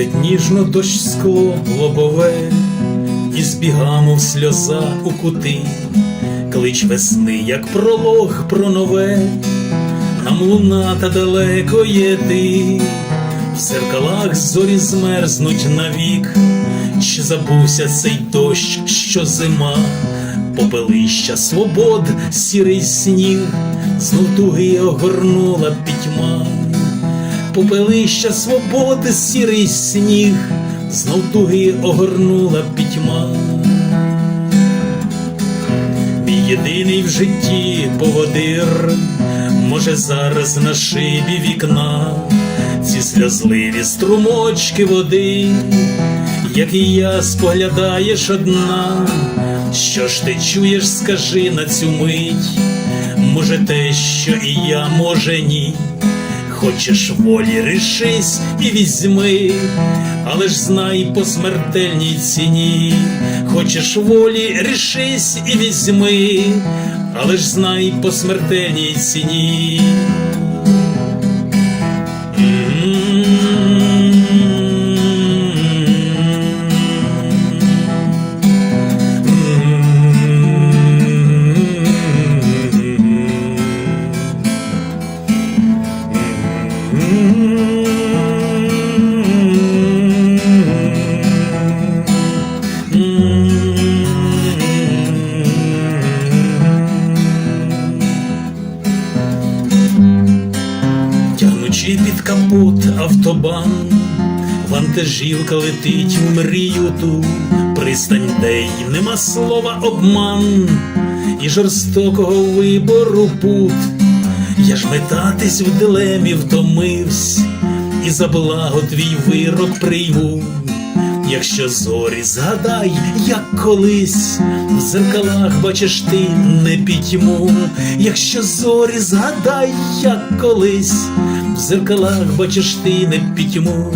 Гладить ніжно дощ скло лобове, і збігамо в сльоза у кути, клич весни, як пролог про нове, нам луна та далеко є ти, в зеркалах зорі змерзнуть навік, чи забувся цей дощ, що зима, попелища свобод, сірий сніг, знов туги огорнула пітьма попелища свободи, сірий сніг, знов туги огорнула пітьма. Мій єдиний в житті поводир, може зараз на шибі вікна, ці сльозливі струмочки води, як і я споглядаєш одна, що ж ти чуєш, скажи на цю мить, може те, що і я, може ні. Хочеш волі, рішись і візьми, але ж знай по смертельній ціні. Хочеш волі, рішись і візьми, але ж знай по смертельній ціні. Тягнучи під капот автобан, вантажівка летить в мрію ту, пристань, де нема слова обман і жорстокого вибору пут. Я ж метатись в дилемі втомивсь, і за благо твій вирок прийму. Якщо зорі згадай, як колись в зеркалах бачиш ти не пітьму, якщо зорі згадай, як колись в зеркалах бачиш ти не пітьму.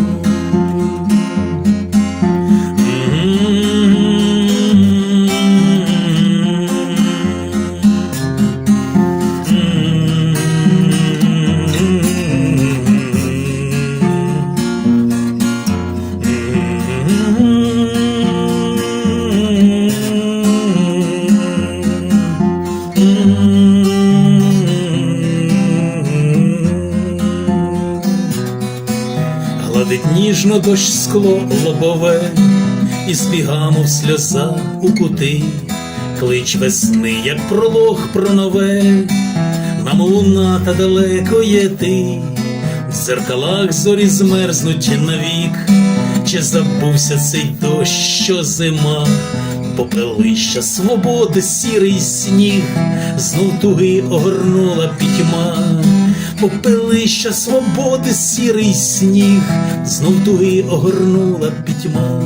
Ніжно дощ скло лобове, і збігамо в сльоза у кути, клич весни, як пролог про нове, нам луна та далеко є ти, в зеркалах зорі змерзнуть навік, чи забувся цей дощ, що зима, попелища свободи, сірий сніг, знов туги огорнула пітьма попелища свободи, сірий сніг, знов туги огорнула пітьма.